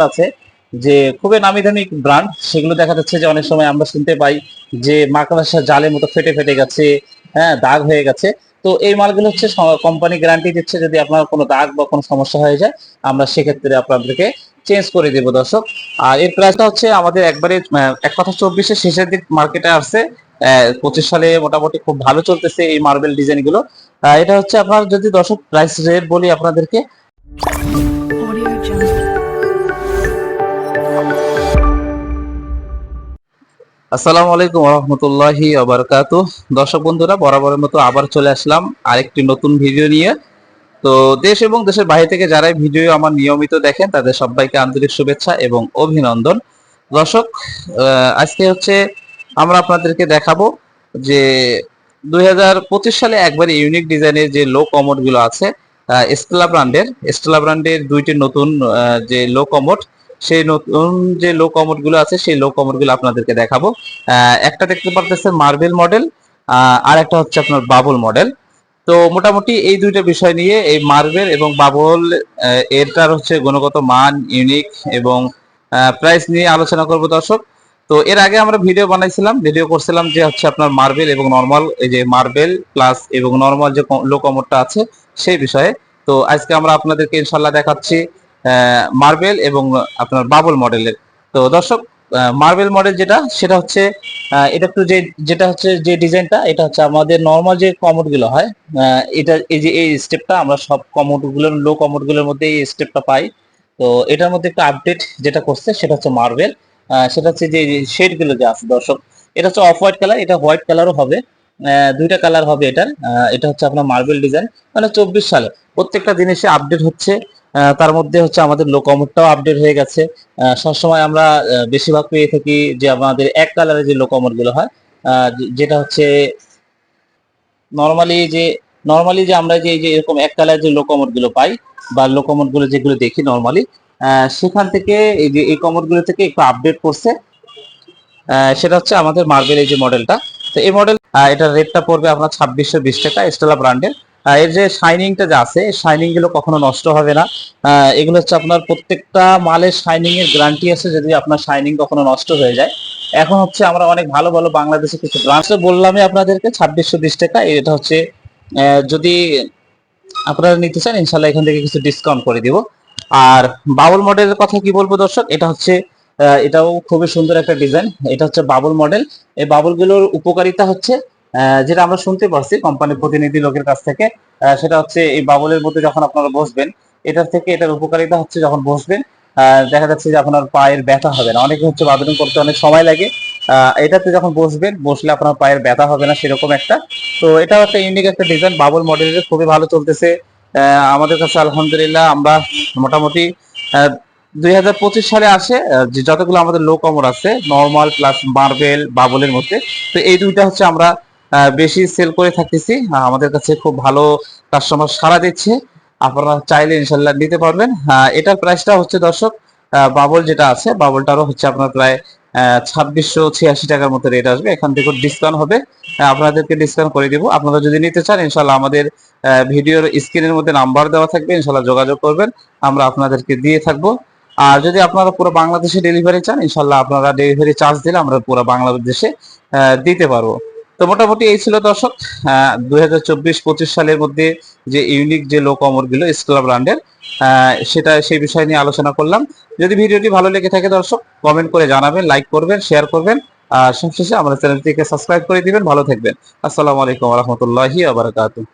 আছে যে খুবই নামি দামি ব্র্যান্ড সেগুলো দেখা যাচ্ছে যে অনেক সময় আমরা শুনতে পাই যে মাকড়াসা জালের মতো ফেটে ফেটে গেছে হ্যাঁ দাগ হয়ে গেছে। তো এই মালগুলো হচ্ছে কোম্পানি গ্যারান্টি দিচ্ছে যদি আপনার কোনো দাগ বা কোনো সমস্যা হয়ে যায় আমরা সেক্ষেত্রে আপনাদেরকে চেঞ্জ করে দেবো দর্শক। আর এর প্রাইসটা হচ্ছে আমাদের একবারে এক কথা চব্বিশের শেষের দিক মার্কেটে আসছে। পঁচিশ সালে মোটামুটি খুব ভালো চলতেছে এই মার্বেল ডিজাইনগুলো। আহ, এটা হচ্ছে আপনার যদি দর্শক প্রাইস রেট বলি আপনাদেরকে। আসসালামু আলাইকুম রহমতুল্লাহি আবরকাত দর্শক বন্ধুরা, বরাবরের মতো আবার চলে আসলাম আরেকটি নতুন ভিডিও নিয়ে। তো দেশ এবং দেশের বাইরে থেকে যারাই ভিডিও আমার নিয়মিত দেখেন, তাদের সবাইকে আন্তরিক শুভেচ্ছা এবং অভিনন্দন। দর্শক আজকে হচ্ছে আমরা আপনাদেরকে দেখাবো যে দুই হাজার পঁচিশ সালে একবারে ইউনিক ডিজাইনের যে লো কমোডগুলো আছে স্টেলা ব্র্যান্ডের স্টেলা ব্র্যান্ডের দুইটি নতুন যে লো কমোড সেই নতুন যে লো কমোডগুলো আছে, সেই লো কমোডগুলো আপনাদেরকে দেখাবো। একটা দেখতে পারতেছেন মার্বেল মডেল আর একটা হচ্ছে আপনার বাবুল মডেল তো মোটামুটি এই দুইটা বিষয় নিয়ে এই মার্বেল এবং বাবল এরটার হচ্ছে গুণগত মান ইউনিক এবং প্রাইস নিয়ে আলোচনা করব দর্শক। তো এর আগে আমরা ভিডিও বানাইছিলাম ভিডিও করছিলাম যে হচ্ছে আপনার মার্বেল এবং নর্মাল এই যে মার্বেল প্লাস এবং নর্মাল যে লো কমোডটা আছে, সেই বিষয়ে। তো আজকে আমরা আপনাদেরকে ইনশাল্লাহ দেখাচ্ছি মার্বেল এবং আপনার বাবল মডেলের তো দর্শক মার্বেল মডেল যেটা, সেটা হচ্ছে এটা একটু যে যেটা হচ্ছে যে ডিজাইনটা এটা হচ্ছে আমাদের নর্মাল যে কমোডগুলো হয় এটা এই যে এই স্টেপটা আমরা সব কমোডগুলোর লো কমোডগুলোর মধ্যে এই স্টেপটা পাই। তো এটার মধ্যে একটা আপডেট যেটা করছে, সেটা হচ্ছে মার্বেল সেটা হচ্ছে যে শেডগুলো যে আছে, দর্শক, এটা হচ্ছে অফ হোয়াইট কালার এটা হোয়াইট কালারও হবে। দুইটা কালার হবে এটার। এটা হচ্ছে আপনার মার্বেল ডিজাইন মানে চব্বিশ সালে প্রত্যেকটা জিনিসে আপডেট হচ্ছে। তার মধ্যে হচ্ছে আমাদের লো কমোডটাও আপডেট হয়ে গেছে। সবসময় আমরা বেশিরভাগ পেয়ে থাকি যে আমাদের এক কালারের যে লোকমোটগুলো হয় যেটা হচ্ছে নর্মালি যে নর্মালি যে আমরা যে যে এরকম এক কালার যে লোকমোটগুলো পাই বা লোকমোটগুলো যেগুলো দেখি নর্মালি সেখান থেকে এই যে, এই কমোডগুলো থেকে একটু আপডেট করছে। সেটা হচ্ছে আমাদের মার্বেল এই যে মডেলটা তো এই মডেল এটার রেটটা পড়বে আপনার ছাব্বিশশো বিশ টাকা স্টেলা ব্র্যান্ডের এর যে শাইনিংটা যে আছে শাইনিংগুলো কখনো নষ্ট হবে না। এগুলো হচ্ছে আপনার প্রত্যেকটা মালের শাইনিং এর গ্যারান্টি আছে যদি আপনার শাইনিং কখনো নষ্ট হয়ে যায়। এখন হচ্ছে আমরা অনেক ভালো ভালো বাংলাদেশে কিছু ব্রাঞ্চ বললামই আপনাদেরকে, ছাব্বিশশো বিশ টাকা এটা হচ্ছে যদি আপনারা নিতে চান, ইনশাল্লাহ এখান থেকে কিছু ডিসকাউন্ট করে দিব। আর বাবুল মডেলের কথা কি বলব দর্শক? এটা হচ্ছে এটাও খুবই সুন্দর একটা ডিজাইন এটা হচ্ছে বাবুল মডেল এই বাবুলগুলোর উপকারিতা হচ্ছে যেটা আমরা শুনতে পারছি কোম্পানির প্রতিনিধি লোকের কাছ থেকে সেটা হচ্ছে এই বাবুলের মধ্যে যখন আপনারা বসবেন, এটার থেকে এটার উপকারিতা হচ্ছে যখন বসবেন দেখা যাচ্ছে যে আপনার পায়ের ব্যথা হবে না। অনেকে হচ্ছে বাথরুম করতে অনেক সময় লাগে এটাতে যখন বসবেন, বসলে আপনার পায়ের ব্যথা হবে না, সেরকম একটা। তো এটাও একটা ইউনিক একটা ডিজাইন বাবুল মডেলের খুবই ভালো চলতেছে। আমাদের কাছে আলহামদুলিল্লাহ আমরা মোটামুটি দুই হাজার পঁচিশ সালে আসে যতগুলো আমাদের লো কমর আছে নর্মাল প্লাস মার্বেল বাবলের মধ্যে। তো এই দুইটা হচ্ছে আমরা বেশি সেল করে থাকতেছি। আমাদের কাছে খুব ভালো কাস্টমার সাড়া দিচ্ছে। আপনারা চাইলে ইনশাল্লাহ নিতে পারবেন। এটার প্রাইসটা হচ্ছে দর্শক বাবল যেটা আছে বাবলটারও হচ্ছে আপনার প্রায় ছাব্বিশশো ছিয়াশি টাকার মতো রেট আসবে। এখান থেকে ডিসকাউন্ট হবে। আপনাদেরকে ডিসকাউন্ট করে দিব। আপনারা যদি নিতে চান, ইনশাল্লাহ আমাদের ভিডিওর স্ক্রিনের মধ্যে নাম্বার দেওয়া থাকবে। ইনশাল্লাহ যোগাযোগ করবেন। আমরা আপনাদেরকে দিয়ে থাকব। আর যদি আপনারা পুরো বাংলাদেশে ডেলিভারি চান, ইনশাল্লাহ আপনারা ডেলিভারি চার্জ দিলে আমরা পুরো বাংলাদেশে দিতে পারব। তো মোটামুটি এই ছিল দর্শক দুই হাজার চব্বিশ পঁচিশ সালের মধ্যে যে ইউনিক যে লোক অমরগুলো স্কলা ব্র্যান্ডের সেটা সেই বিষয় নিয়ে আলোচনা করলাম। যদি ভিডিওটি ভালো লেগে থাকে দর্শক কমেন্ট করে জানাবেন লাইক করবেন শেয়ার করবেন, আর সবশেষে আমাদের চ্যানেলটিকে সাবস্ক্রাইব করে দিবেন। ভালো থাকবেন। আসসালামু আলাইকুম রহমতুল্লাহি আবরকাতুহ